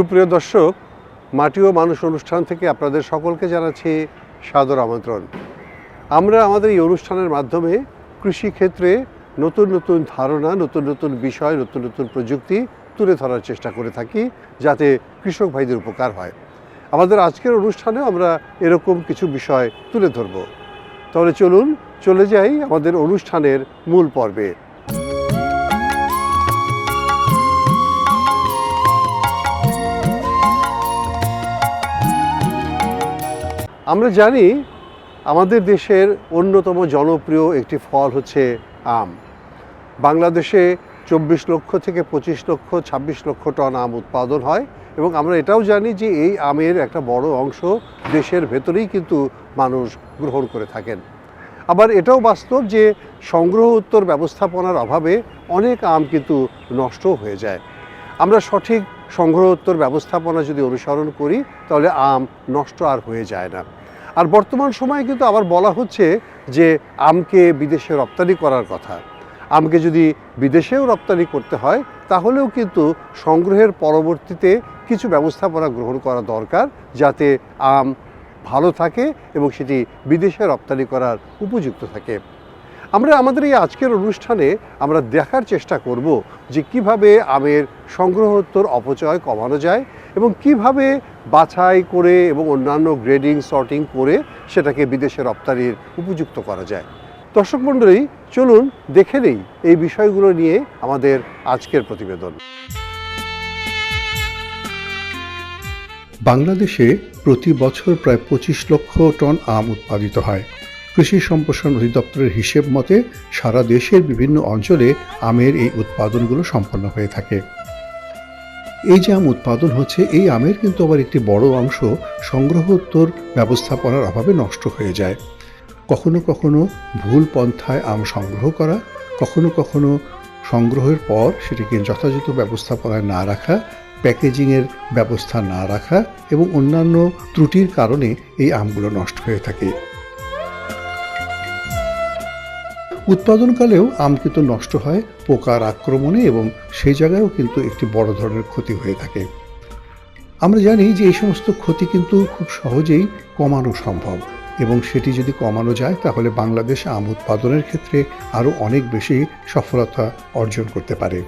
সুপ্রিয় দর্শক, মাটি ও মানুষ অনুষ্ঠান থেকে আপনাদের সকলকে জানাচ্ছি সাদর আমন্ত্রণ। আমরা আমাদের এই অনুষ্ঠানের মাধ্যমে কৃষিক্ষেত্রে নতুন নতুন ধারণা, নতুন নতুন বিষয়, নতুন নতুন প্রযুক্তি তুলে ধরার চেষ্টা করে থাকি যাতে কৃষক ভাইদের উপকার হয়। আমাদের আজকের অনুষ্ঠানেও আমরা এরকম কিছু বিষয় তুলে ধরব। তাহলে চলুন, চলে যাই আমাদের অনুষ্ঠানের মূল পর্বে। আমরা জানি আমাদের দেশের অন্যতম জনপ্রিয় একটি ফল হচ্ছে আম। বাংলাদেশে চব্বিশ লক্ষ থেকে পঁচিশ লক্ষ, ছাব্বিশ লক্ষ টন আম উৎপাদন হয় এবং আমরা এটাও জানি যে এই আমের একটা বড় অংশ দেশের ভেতরেই কিন্তু মানুষ গ্রহণ করে থাকেন। আবার এটাও বাস্তব যে সংগ্রহ উত্তর ব্যবস্থাপনার অভাবে অনেক আম কিন্তু নষ্ট হয়ে যায়। আমরা সঠিক সংগ্রহোত্তর ব্যবস্থাপনা যদি অনুসরণ করি, তাহলে আম নষ্ট আর হয়ে যায় না। আর বর্তমান সময়ে কিন্তু আবার বলা হচ্ছে যে আমকে বিদেশে রপ্তানি করার কথা। আমকে যদি বিদেশেও রপ্তানি করতে হয়, তাহলেও কিন্তু সংগ্রহের পরবর্তীতে কিছু ব্যবস্থাপনা গ্রহণ করা দরকার যাতে আম ভালো থাকে এবং সেটি বিদেশে রপ্তানি করার উপযুক্ত থাকে। আমরা আমাদের এই আজকের অনুষ্ঠানে আমরা দেখার চেষ্টা করব যে কীভাবে আমের সংগ্রহোত্তর অপচয় কমানো যায় এবং কীভাবে বাছাই করে এবং অন্যান্য গ্রেডিং সর্টিং করে সেটাকে বিদেশে রপ্তানির উপযুক্ত করা যায়। দর্শক মণ্ডলী, চলুন দেখে নেই এই বিষয়গুলো নিয়ে আমাদের আজকের প্রতিবেদন। বাংলাদেশে প্রতি বছর প্রায় পঁচিশ লক্ষ টন আম উৎপাদিত হয়। কৃষি সম্প্রসারণ অধিদপ্তরের হিসেব মতে সারা দেশের বিভিন্ন অঞ্চলে আমের এই উৎপাদনগুলো সম্পন্ন হয়ে থাকে। এই যে আম উৎপাদন হচ্ছে, এই আমের কিন্তু আবার একটি বড় অংশ সংগ্রহোত্তর ব্যবস্থাপনার অভাবে নষ্ট হয়ে যায়। কখনো কখনো ভুল পন্থায় আম সংগ্রহ করা, কখনো কখনো সংগ্রহের পর সেটিকে যথাযথ ব্যবস্থাপনায় না রাখা, প্যাকেজিংয়ের ব্যবস্থা না রাখা এবং অন্যান্য ত্রুটির কারণে এই আমগুলো নষ্ট হয়ে থাকে। উৎপাদনকালেও আম কিন্তু নষ্ট হয়, পোকার আক্রমণে এবং সেই জায়গায়ও কিন্তু একটি বড় ধরনের ক্ষতি হয়ে থাকে। আমরা জানি যে এই সমস্ত ক্ষতি কিন্তু খুব সহজেই কমানো সম্ভব এবং সেটি যদি কমানো যায়, তাহলে বাংলাদেশ আম উৎপাদনের ক্ষেত্রে আরও অনেক বেশি সফলতা অর্জন করতে পারে।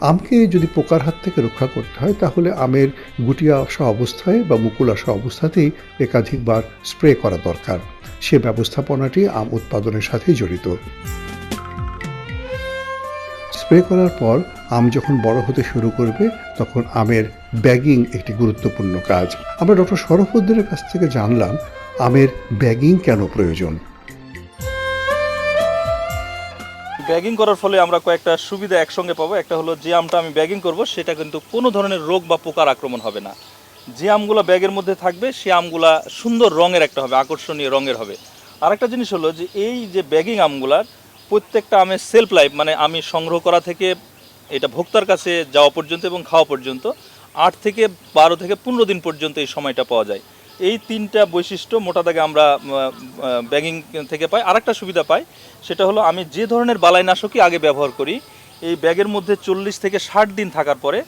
আমকে যদি পোকার হাত থেকে রক্ষা করতে হয়, তাহলে আমের গুটিয়া আসা অবস্থায় বা মুকুল আসা অবস্থাতেই একাধিকবার স্প্রে করা দরকার। সে ব্যবস্থাপনাটি আম উৎপাদনের সাথে জড়িত। স্প্রে করার পর আম যখন বড় হতে শুরু করবে, তখন আমের ব্যাগিং একটি গুরুত্বপূর্ণ কাজ। আমরা ডক্টর শরফুদ্দিনের কাছ থেকে জানলাম, আমের ব্যাগিং কেন প্রয়োজন? ব্যাগিং করার ফলে আমরা কয়েকটা সুবিধা একসঙ্গে পাবো। একটা হলো যে আমটা আমি ব্যাগিং করব, সেটা কিন্তু কোনো ধরনের রোগ বা পোকার আক্রমণ হবে না। যে আমগুলো ব্যাগের মধ্যে থাকবে, সে আমগুলা সুন্দর রঙের একটা হবে, আকর্ষণীয় রঙের হবে। আরেকটা জিনিস হলো যে এই যে ব্যাগিং আমগুলার প্রত্যেকটা আমের সেলফ লাইফ মানে আমি সংগ্রহ করা থেকে এটা ভোক্তার কাছে যাওয়া পর্যন্ত এবং খাওয়া পর্যন্ত, আট থেকে বারো থেকে পনেরো দিন পর্যন্ত এই সময়টা পাওয়া যায়। এই তিনটা বৈশিষ্ট্য মোটা দাগে আমরা ব্যাগিং থেকে পাই। আরেকটা সুবিধা পাই, সেটা হলো আমি যে ধরনের বালাইনাশকই আগে ব্যবহার করি, এই ব্যাগের মধ্যে চল্লিশ থেকে ষাট দিন থাকার পরে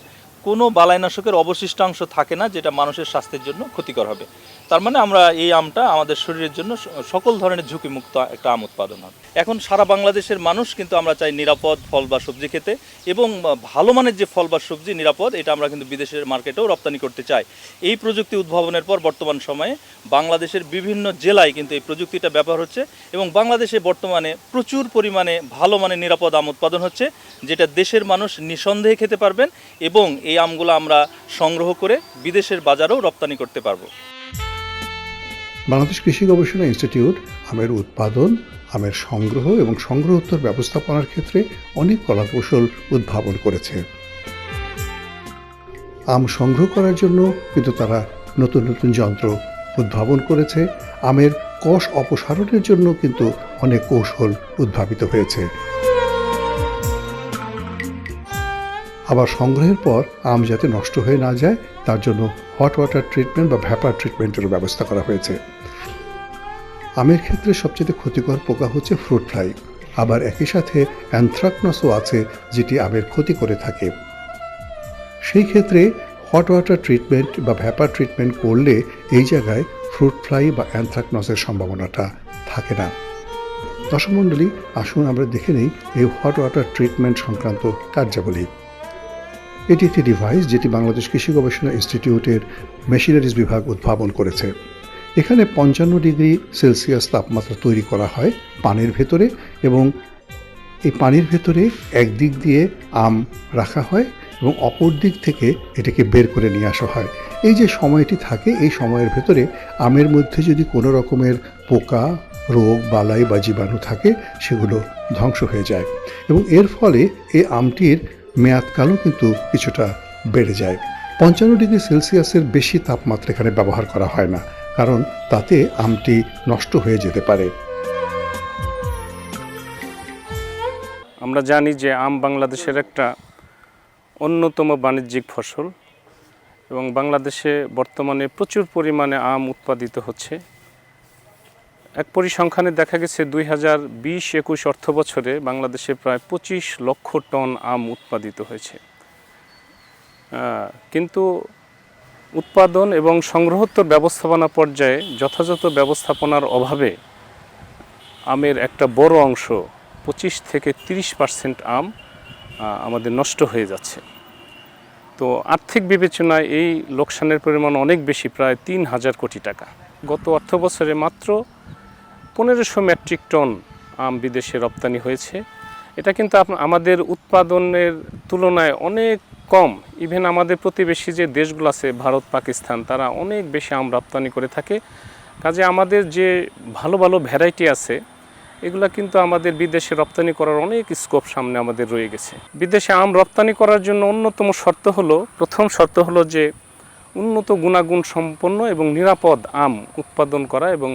কোনো বালাইনাশকের অবশিষ্টাংশ থাকে না, যেটা মানুষের স্বাস্থ্যের জন্য ক্ষতিকর হবে। তার মানে আমরা এই আমটা আমাদের শরীরের জন্য সকল ধরনের ঝুঁকিমুক্ত একটা আম উৎপাদন হবে। এখন সারা বাংলাদেশের মানুষ কিন্তু আমরা চাই নিরাপদ ফল বা সবজি খেতে এবং ভালো মানের যে ফল বা সবজি নিরাপদ, এটা আমরা কিন্তু বিদেশের মার্কেটেও রপ্তানি করতে চাই। এই প্রযুক্তি উদ্ভাবনের পর বর্তমান সময়ে বাংলাদেশের বিভিন্ন জেলায় কিন্তু এই প্রযুক্তিটা ব্যবহার হচ্ছে এবং বাংলাদেশে বর্তমানে প্রচুর পরিমাণে ভালো মানের নিরাপদ আম উৎপাদন হচ্ছে, যেটা দেশের মানুষ নিঃসন্দেহে খেতে পারবেন এবং এই আমগুলো আমরা সংগ্রহ করে বিদেশের বাজারেও রপ্তানি করতে পারব। বাংলাদেশ কৃষি গবেষণা ইনস্টিটিউট আমের উৎপাদন, আমের সংগ্রহ এবং সংগ্রহোত্তর ব্যবস্থাপনার ক্ষেত্রে অনেক কলাকৌশল উদ্ভাবন করেছে। আম সংগ্রহ করার জন্য কিন্তু তারা নতুন নতুন যন্ত্র উদ্ভাবন করেছে। আমের কষ অপসারণের জন্য কিন্তু অনেক কৌশল উদ্ভাবিত হয়েছে। আবার সংগ্রহের পর আম যাতে নষ্ট হয়ে না যায়, তার জন্য হট ওয়াটার ট্রিটমেন্ট বা ভ্যাপার ট্রিটমেন্টেরও ব্যবস্থা করা হয়েছে। আমের ক্ষেত্রে সবচেয়ে ক্ষতিকর পোকা হচ্ছে ফ্রুট ফ্লাই আবার একই সাথে অ্যানথ্রাকনসও আছে যেটি আমের ক্ষতি করে থাকে। সেই ক্ষেত্রে হট ওয়াটার ট্রিটমেন্ট বা ভ্যাপার ট্রিটমেন্ট করলে এই জায়গায় ফ্রুট ফ্লাই বা অ্যানথ্রাকনসের সম্ভাবনাটা থাকে না। দর্শক মণ্ডলী, আসুন আমরা দেখে নিই এই হট ওয়াটার ট্রিটমেন্ট সংক্রান্ত কার্যাবলী। এটি একটি ডিভাইস যেটি বাংলাদেশ কৃষি গবেষণা ইনস্টিটিউটের মেশিনারিজ বিভাগ উদ্ভাবন করেছে। এখানে পঞ্চান্ন ডিগ্রি সেলসিয়াস তাপমাত্রা তৈরি করা হয় পানির ভেতরে এবং এই পানির ভেতরে একদিক দিয়ে আম রাখা হয় এবং অপর দিক থেকে এটাকে বের করে নিয়ে আসা হয়। এই যে সময়টি থাকে, এই সময়ের ভেতরে আমের মধ্যে যদি কোনো রকমের পোকা, রোগ, বালাই বা জীবাণু থাকে, সেগুলো ধ্বংস হয়ে যায়। এবং এর ফলে এই আমটির মেয়াদকালও কিন্তু কিছুটা বেড়ে যায়। পঞ্চান্ন ডিগ্রি সেলসিয়াসের বেশি তাপমাত্রা এখানে ব্যবহার করা হয় না, কারণ তাতে আমটি নষ্ট হয়ে যেতে পারে। আমরা জানি যে আম বাংলাদেশের একটা অন্যতম বাণিজ্যিক ফসল এবং বাংলাদেশে বর্তমানে প্রচুর পরিমাণে আম উৎপাদিত হচ্ছে। এক পরিসংখ্যানে দেখা গেছে দুই হাজার বিশ একুশ অর্থ বছরে বাংলাদেশে প্রায় পঁচিশ লক্ষ টন আম উৎপাদিত হয়েছে। কিন্তু উৎপাদন এবং সংগ্রহোত্তর ব্যবস্থাপনা পর্যায়ে যথাযথ ব্যবস্থাপনার অভাবে আমের একটা বড় অংশ, পঁচিশ থেকে তিরিশ পার্সেন্ট আম আমাদের নষ্ট হয়ে যাচ্ছে। তো আর্থিক বিবেচনায় এই লোকসানের পরিমাণ অনেক বেশি, প্রায় তিন হাজার কোটি টাকা। গত অর্থ বছরে মাত্র পনেরোশো মেট্রিক টন আম বিদেশে রপ্তানি হয়েছে। এটা কিন্তু আমাদের উৎপাদনের তুলনায় অনেক কম। ইভেন আমাদের প্রতিবেশী যে দেশগুলো আছে, ভারত, পাকিস্তান, তারা অনেক বেশি আম রপ্তানি করে থাকে। কাজে আমাদের যে ভালো ভালো ভ্যারাইটি আছে, এগুলো কিন্তু আমাদের বিদেশে রপ্তানি করার অনেক স্কোপ সামনে আমাদের রয়ে গেছে। বিদেশে আম রপ্তানি করার জন্য অন্যতম শর্ত হলো, প্রথম শর্ত হলো যে উন্নত গুণাগুণ সম্পন্ন এবং নিরাপদ আম উৎপাদন করা এবং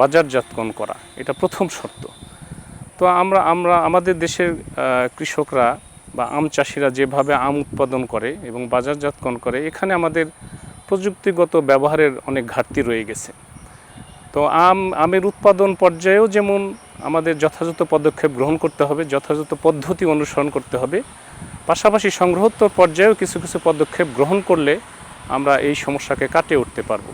বাজারজাতকরণ করা, এটা প্রথম শর্ত। তো আমরা আমরা আমাদের দেশের কৃষকরা বা আম চাষিরা যেভাবে আম উৎপাদন করে এবং বাজারজাতকরণ করে, এখানে আমাদের প্রযুক্তিগত ব্যবহারের অনেক ঘাটতি রয়ে গেছে। তো আম, আমের উৎপাদন পর্যায়েও যেমন আমাদের যথাযথ পদক্ষেপ গ্রহণ করতে হবে, যথাযথ পদ্ধতি অনুসরণ করতে হবে, পাশাপাশি সংগ্রহোত্তর পর্যায়েও কিছু কিছু পদক্ষেপ গ্রহণ করলে আমরা এই সমস্যাকে কাটিয়ে উঠতে পারব।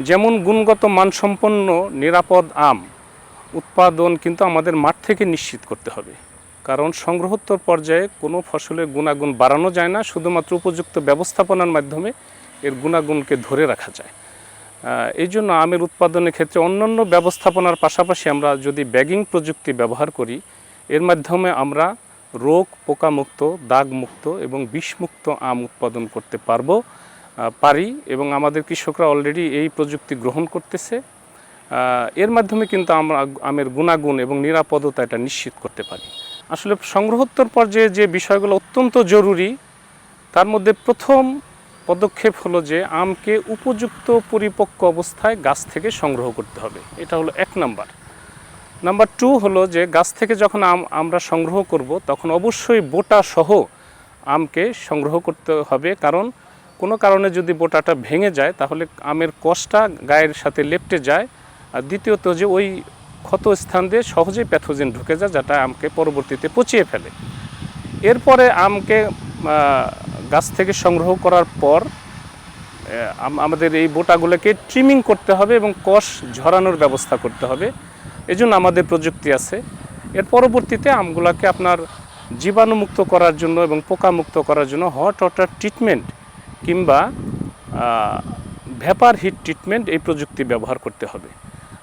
যেমন গুণগত মানসম্পন্ন, নিরাপদ আম উৎপাদন কিন্তু আমাদের মাঠ থেকে নিশ্চিত করতে হবে। কারণ সংগ্রহোত্তর পর্যায়ে কোনো ফসলের গুণাগুণ বাড়ানো যায় না, শুধুমাত্র উপযুক্ত ব্যবস্থাপনার মাধ্যমে এর গুণাগুণকে ধরে রাখা যায়। এই জন্য আমের উৎপাদনের ক্ষেত্রে অন্যান্য ব্যবস্থাপনার পাশাপাশি আমরা যদি ব্যাগিং প্রযুক্তি ব্যবহার করি, এর মাধ্যমে আমরা রোগ পোকামুক্ত, দাগমুক্ত এবং বিষমুক্ত আম উৎপাদন করতে পারব। পারি এবং আমাদের কৃষকরা অলরেডি এই প্রযুক্তি গ্রহণ করতেছে। এর মাধ্যমে কিন্তু আমরা আমের গুণাগুণ এবং নিরাপদতা এটা নিশ্চিত করতে পারি। আসলে সংগ্রহোত্তর পর্যায়ে যে বিষয়গুলো অত্যন্ত জরুরি, তার মধ্যে প্রথম পদক্ষেপ হলো যে আমকে উপযুক্ত পরিপক্ক অবস্থায় গাছ থেকে সংগ্রহ করতে হবে। এটা হলো এক নাম্বার। নাম্বার টু হলো যে গাছ থেকে যখন আম, আমরা সংগ্রহ করব, তখন অবশ্যই বোটা সহ আমকে সংগ্রহ করতে হবে। কারণ কোনো কারণে যদি বোটাটা ভেঙে যায়, তাহলে আমের কষটা গায়ের সাথে লেপটে যায়। আর দ্বিতীয়ত যে ওই ক্ষত স্থান দিয়ে সহজেই প্যাথোজেন ঢুকে যায়, যেটা আমকে পরবর্তীতে পচিয়ে ফেলে। এরপরে আমকে গাছ থেকে সংগ্রহ করার পর আম- আমাদের এই বোটাগুলোকে ট্রিমিং করতে হবে এবং কষ ঝরানোর ব্যবস্থা করতে হবে। এজন্য আমাদের প্রযুক্তি আছে। এর পরবর্তীতে আমগুলোকে আপনার জীবাণুমুক্ত করার জন্য এবং পোকামুক্ত করার জন্য হট ওয়াটার ট্রিটমেন্ট কিংবা ভ্যাপার হিট ট্রিটমেন্ট এই প্রযুক্তি ব্যবহার করতে হবে।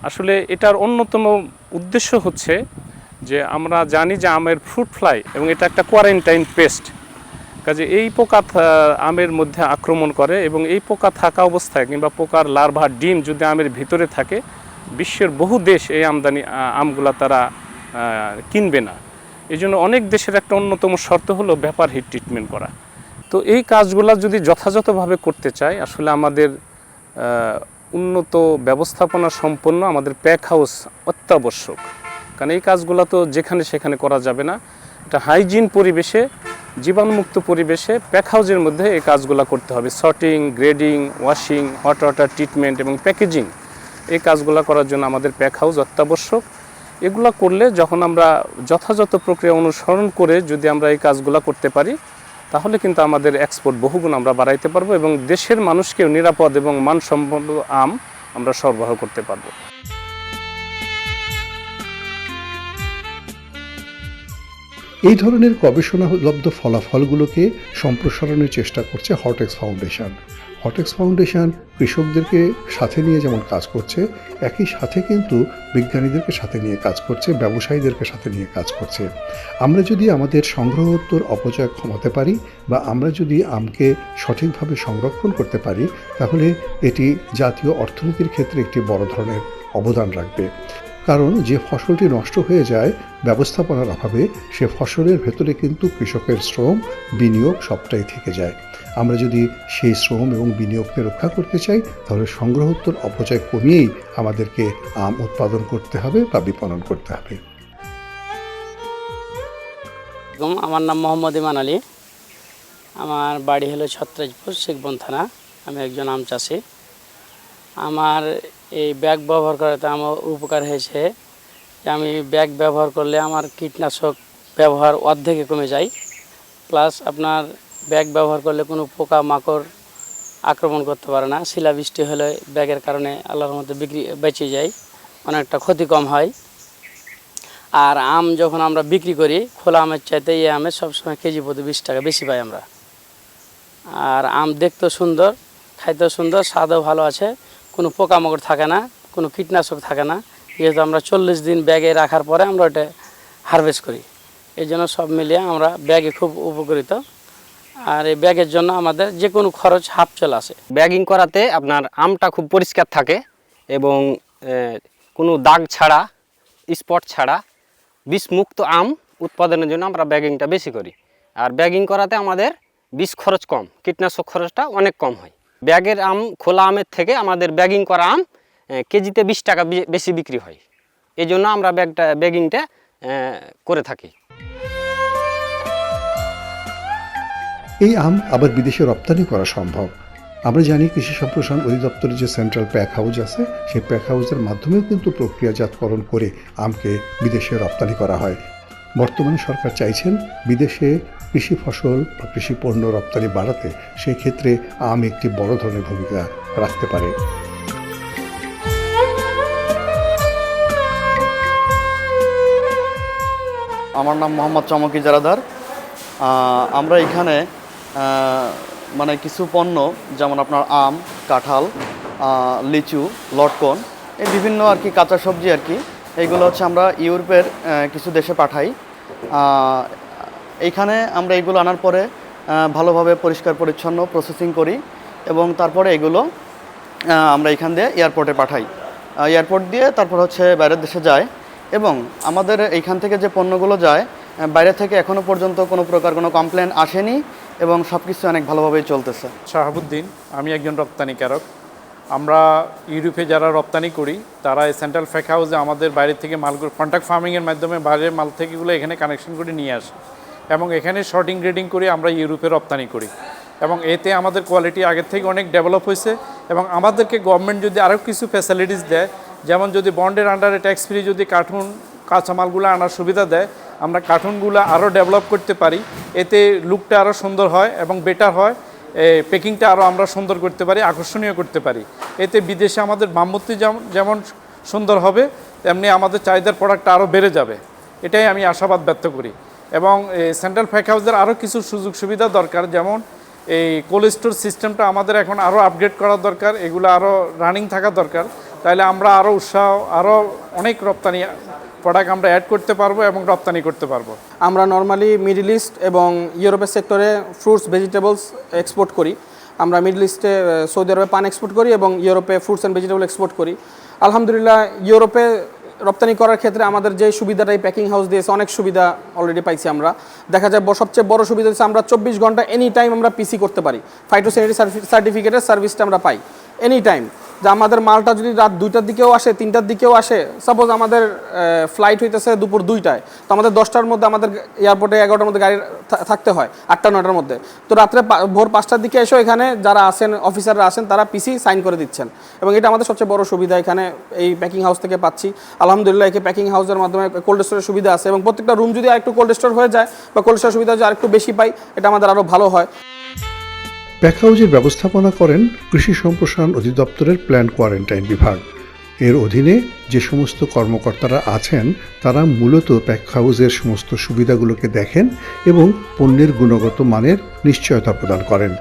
আসলে এটার অন্যতম উদ্দেশ্য হচ্ছে যে আমরা জানি যে আমের ফ্রুট ফ্লাই এবং এটা একটা কোয়ারেন্টাইন পেস্ট কাজে এই পোকা আমের মধ্যে আক্রমণ করে এবং এই পোকা থাকা অবস্থায় কিংবা পোকার লার্ভা ডিম যদি আমের ভিতরে থাকে, বিশ্বের বহু দেশ এই আমদানি আমগুলা তারা কিনবে না। এই জন্য অনেক দেশের একটা অন্যতম শর্ত হলো ব্যাপার হিট ট্রিটমেন্ট করা। তো এই কাজগুলো যদি যথাযথভাবে করতে চাই আসলে আমাদের উন্নত ব্যবস্থাপনা সম্পন্ন আমাদের প্যাক হাউস অত্যাবশ্যক। কারণ এই কাজগুলো তো যেখানে সেখানে করা যাবে না। এটা হাইজিন পরিবেশে, জীবাণুমুক্ত পরিবেশে প্যাক হাউসের মধ্যে এই কাজগুলো করতে হবে। Sorting grading washing hot water treatment এবং প্যাকেজিং এই কাজগুলো করার জন্য আমাদের প্যাক হাউস অত্যাবশ্যক। এগুলো করলে যখন আমরা যথাযথ প্রক্রিয়া অনুসরণ করে যদি আমরা এই কাজগুলো করতে পারি তাহলে কিন্তু আমাদের এক্সপোর্ট বহুগুণ আমরা বাড়াইতে পারব এবং দেশের মানুষকেও নিরাপদ এবং মানসম্পন্ন আম আমরা সরবরাহ করতে পারব। এই ধরনের গবেষণালব্ধ ফলাফলগুলোকে সম্প্রসারণের চেষ্টা করছে হটেক্স ফাউন্ডেশন হটেক্স ফাউন্ডেশন কৃষকদেরকে সাথে নিয়ে যেমন কাজ করছে, একই সাথে কিন্তু বিজ্ঞানীদেরকে সাথে নিয়ে কাজ করছে, ব্যবসায়ীদেরকে সাথে নিয়ে কাজ করছে। আমরা যদি আমাদের সংগ্রহোত্তর অপচয় কমাতে পারি বা আমরা যদি আমকে সঠিকভাবে সংরক্ষণ করতে পারি, তাহলে এটি জাতীয় অর্থনীতির ক্ষেত্রে একটি বড় ধরনের অবদান রাখবে। কারণ যে ফসলটি নষ্ট হয়ে যায় ব্যবস্থাপনার অভাবে, সে ফসলের ভেতরে কিন্তু কৃষকের শ্রম, বিনিয়োগ সবটাই থেকে যায়। আমরা যদি সেই শ্রম এবং বিনিয়োগকে রক্ষা করতে চাই, তাহলে সংগ্রহোত্তর অপচয় কমিয়েই আমাদেরকে আম উৎপাদন করতে হবে বা বিপণন করতে হবে। আমার নাম মোহাম্মদ ইমান আলী। আমার বাড়ি হলো ছত্রাজপুর শেখবন থানা। আমি একজন আম চাষি। আমার এই ব্যাগ ব্যবহার করাতে আমার উপকার হয়েছে। আমি ব্যাগ ব্যবহার করলে আমার কীটনাশক ব্যবহার অর্ধেকে কমে যায়। প্লাস আপনার ব্যাগ ব্যবহার করলে কোনো পোকা মাকড় আক্রমণ করতে পারে না। শিলাবৃষ্টি হলে ব্যাগের কারণে আল্লাহর মধ্যে বিক্রি বেঁচে যায়, অনেকটা ক্ষতি কম হয়। আর আম যখন আমরা বিক্রি করি, খোলা আমের চাইতে এই আমের সবসময় কেজি প্রতি বিশ টাকা বেশি পাই আমরা। আর আম দেখতেও সুন্দর, খাইতেও সুন্দর, স্বাদও ভালো আছে। কোনো পোকামাকড় থাকে না, কোনো কীটনাশক থাকে না। যেহেতু আমরা চল্লিশ দিন ব্যাগে রাখার পরে আমরা ওটা হারভেস্ট করি। এই জন্য সব মিলিয়ে আমরা ব্যাগে খুব উপকৃত। আর এই ব্যাগের জন্য আমাদের যে কোনো খরচ হাফ চলে আসে। ব্যাগিং করাতে আপনার আমটা খুব পরিষ্কার থাকে এবং কোনো দাগ ছাড়া, স্পট ছাড়া বিষমুক্ত আম উৎপাদনের জন্য আমরা ব্যাগিংটা বেশি করি। আর ব্যাগিং করাতে আমাদের বিষ খরচ কম, কীটনাশক খরচটা অনেক কম হয়। ব্যাগের আম, খোলা আমের থেকে আমাদের ব্যাগিং করা আম কেজিতে বিশ টাকা বেশি বিক্রি হয়। এই জন্য আমরা ব্যাগটা, ব্যাগিংটা করে থাকি। এই আম আবার বিদেশে রপ্তানি করা সম্ভব। আমরা জানি কৃষি সম্প্রসারণ অধিদপ্তরের যে সেন্ট্রাল প্যাক হাউস আছে, সেই প্যাক হাউসের মাধ্যমেও কিন্তু প্রক্রিয়াজাতকরণ করে আমকে বিদেশে রপ্তানি করা হয়। বর্তমানে সরকার চাইছেন বিদেশে কৃষি ফসল বা কৃষি পণ্য রপ্তানি বাড়াতে, সেই ক্ষেত্রে আম একটি বড় ধরনের ভূমিকা রাখতে পারে। আমার নাম মোহাম্মদ চমকি জারাদার। আমরা এখানে মানে কিছু পণ্য, যেমন আপনার আম, কাঁঠাল লিচু, লটকন, এই বিভিন্ন আর কি কাঁচা সবজি আর কি। এইগুলো হচ্ছে আমরা ইউরোপের কিছু দেশে পাঠাই। এইখানে আমরা এগুলো আনার পরে ভালোভাবে পরিষ্কার পরিচ্ছন্ন প্রসেসিং করি এবং তারপরে এগুলো আমরা এখান দিয়ে এয়ারপোর্টে পাঠাই। এয়ারপোর্ট দিয়ে তারপর হচ্ছে বাইরের দেশে যায় এবং আমাদের এইখান থেকে যে পণ্যগুলো যায় বাইরে থেকে এখনও পর্যন্ত কোনো প্রকার কোনো কমপ্লেন আসেনি। এবং সব কিছু অনেক ভালোভাবেই চলতেছে। শাহাবুদ্দিন, আমি একজন রপ্তানিকারক আমরা ইউরোপে যারা রপ্তানি করি, তারা এই সেন্ট্রাল ফ্যাক হাউসে আমাদের বাইরে থেকে মালগুলো কন্ট্যাক্ট ফার্মিংয়ের মাধ্যমে বাইরের মাল থেকেগুলো এখানে কানেকশন করে নিয়ে আসে। এবং এখানে শর্টিং গ্রেডিং করে আমরা ইউরোপে রপ্তানি করি। এবং এতে আমাদের কোয়ালিটি আগের থেকে অনেক ডেভেলপ হয়েছে এবং আমাদেরকে গভর্নমেন্ট যদি আরও কিছু ফ্যাসিলিটিস দেয়, যেমন যদি বন্ডের আন্ডারে ট্যাক্স ফ্রি যদি কার্টুন, কাঁচামালগুলো আনার সুবিধা দেয় আমরা কার্টুনগুলো আরও ডেভেলপ করতে পারি। এতে লুকটা আরও সুন্দর হয় এবং বেটার হয়। প্যাকিংটা আরও আমরা সুন্দর করতে পারি, আকর্ষণীয় করতে পারি। এতে বিদেশে আমাদের বামমূর্তি যেমন যেমন সুন্দর হবে, তেমনি আমাদের চাহিদার প্রোডাক্টটা আরও বেড়ে যাবে। এটাই আমি আশাবাদ ব্যক্ত করি। এবং সেন্ট্রাল ফ্যাক হাউসের আরও কিছু সুযোগ সুবিধা দরকার, যেমন, এই কোল্ড স্টোর সিস্টেমটা আমাদের এখন আরও আপগ্রেড করা দরকার, এগুলো আরও রানিং থাকা দরকার। তাহলে আমরা আরও উৎসাহ আরও অনেক রপ্তানি প্রোডাক্ট আমরা অ্যাড করতে পারব এবং রপ্তানি করতে পারব। আমরা নর্মালি মিডল ইস্ট এবং ইউরোপের সেক্টরে ফ্রুটস ভেজিটেবলস এক্সপোর্ট করি। আমরা মিডল ইস্টে সৌদি আরবে পান এক্সপোর্ট করি এবং ইউরোপে ফ্রুটস অ্যান্ড ভেজিটেবল এক্সপোর্ট করি। আলহামদুলিল্লাহ ইউরোপে রপ্তানি করার ক্ষেত্রে আমাদের যে সুবিধাটা এই প্যাকিং হাউস দিয়েছে, অনেক সুবিধা অলরেডি পাইছি আমরা। দেখা যায় সবচেয়ে বড় সুবিধা হচ্ছে আমরা চব্বিশ ঘণ্টা এনি টাইম আমরা পিসি করতে পারি। ফাইটোসেনিটারি সার্টিফিকেটের সার্ভিসটা আমরা পাই। এনি টাইম যে আমাদের মালটা যদি রাত দুইটার দিকেও আসে, তিনটার দিকেও আসে সাপোজ আমাদের ফ্লাইট হইতেছে দুপুর দুইটায়, তো আমাদের দশটার মধ্যে আমাদের এয়ারপোর্টে এগারোটার মধ্যে গাড়ি থাকতে হয়, আটটা নটার মধ্যে। তো রাত্রে ভোর পাঁচটার দিকে এসেও এখানে যারা আছেন অফিসাররা আছেন, তারা পিসি সাইন করে দিচ্ছেন। এবং এটা আমাদের সবচেয়ে বড় সুবিধা এখানে, এই প্যাকিং হাউস থেকে পাচ্ছি। আলহামদুলিল্লাহ, একে প্যাকিং হাউসের মাধ্যমে কোল্ড স্টোরের সুবিধা আছে। এবং প্রত্যেকটা রুম যদি আরেকটু কোল্ড স্টোর হয়ে যায়, বা কোল্ড স্টোর সুবিধা যদি আরেকটু বেশি পাই, এটা আমাদের আরও ভালো হয়। প্যাক হাউজের ব্যবস্থাপনা করেন কৃষি সম্প্রসারণ অধিদপ্তরের প্ল্যান কোয়ারেন্টাইন বিভাগ। এর অধীনে যে সমস্ত কর্মকর্তারা আছেন, তারা মূলত প্যাক হাউসের সমস্ত সুবিধাগুলোকে দেখেন এবং পণ্যের গুণগত মানের নিশ্চয়তা প্রদান করেন।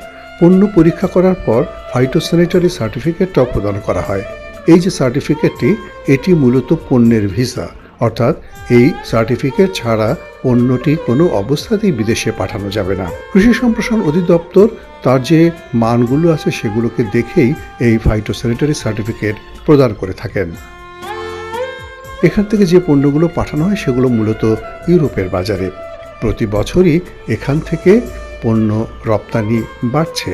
পণ্য পরীক্ষা করার পর ফাইটোস্যানিটারি সার্টিফিকেটটাও প্রদান করা হয়। এই যে সার্টিফিকেটটি এটি মূলত পণ্যের ভিসা। অর্থাৎ এই সার্টিফিকেট ছাড়া পণ্যটি কোনো অবস্থাতেই বিদেশে পাঠানো যাবে না। কৃষি সম্প্রসারণ অধিদপ্তর তার যে মানগুলো আছে সেগুলোকে দেখেই এই ফাইটোস্যানিটারি সার্টিফিকেট প্রদান করে থাকেন। এখান থেকে যে পণ্যগুলো পাঠানো হয় সেগুলো মূলত ইউরোপের বাজারে। প্রতি বছরই এখান থেকে পণ্য রপ্তানি বাড়ছে।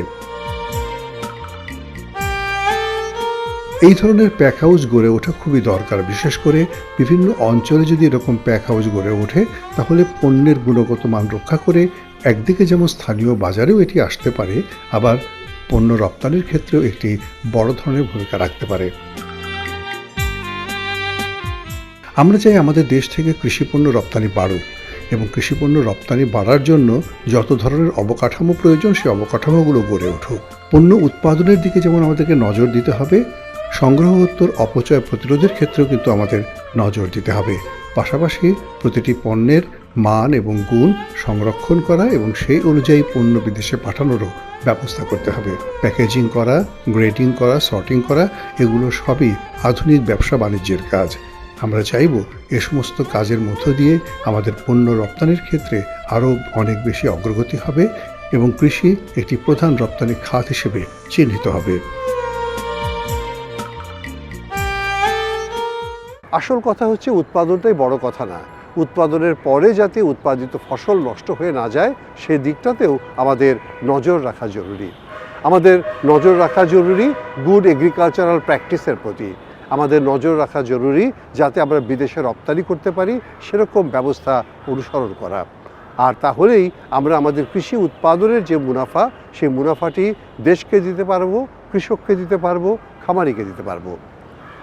এই ধরনের প্যাক হাউস গড়ে ওঠা খুবই দরকার। বিশেষ করে বিভিন্ন অঞ্চলে যদি এরকম প্যাক হাউস গড়ে ওঠে, তাহলে পণ্যের গুণগত মান রক্ষা করে একদিকে যেমন স্থানীয় বাজারেও এটি আসতে পারে, আবার পণ্য রপ্তানির ক্ষেত্রেও একটি বড় ধরনের ভূমিকা রাখতে পারে। আমরা চাই আমাদের দেশ থেকে কৃষিপণ্য রপ্তানি বাড়ুক এবং কৃষিপণ্য রপ্তানি বাড়ার জন্য যত ধরনের অবকাঠামো প্রয়োজন, সেই অবকাঠামোগুলো গড়ে উঠুক। পণ্য উৎপাদনের দিকে যেমন আমাদেরকে নজর দিতে হবে সংগ্রহোত্তর অপচয় প্রতিরোধের ক্ষেত্রেও কিন্তু আমাদের নজর দিতে হবে। পাশাপাশি প্রতিটি পণ্যের মান এবং গুণ সংরক্ষণ করা এবং সেই অনুযায়ী পণ্য বিদেশে পাঠানোরও ব্যবস্থা করতে হবে। প্যাকেজিং করা গ্রেডিং করা, সর্টিং করা, এগুলো সবই আধুনিক ব্যবসা বাণিজ্যের কাজ। আমরা চাইব এ সমস্ত কাজের মধ্য দিয়ে আমাদের পণ্য রপ্তানির ক্ষেত্রে আরও অনেক বেশি অগ্রগতি হবে এবং কৃষি একটি প্রধান রপ্তানি খাত হিসেবে চিহ্নিত হবে। আসল কথা হচ্ছে উৎপাদনটাই বড় কথা না। উৎপাদনের পরে যাতে উৎপাদিত ফসল নষ্ট হয়ে না যায় সেই দিকটাতেও আমাদের নজর রাখা জরুরি। আমাদের নজর রাখা জরুরি গুড এগ্রিকালচারাল প্র্যাকটিসের প্রতি। আমাদের নজর রাখা জরুরি যাতে আমরা বিদেশে রপ্তানি করতে পারি, সেরকম ব্যবস্থা অনুসরণ করা। আর তাহলেই আমরা আমাদের কৃষি উৎপাদনের যে মুনাফা, সেই মুনাফাটি দেশকে দিতে পারব, কৃষককে দিতে পারব, খামারিকে দিতে পারব।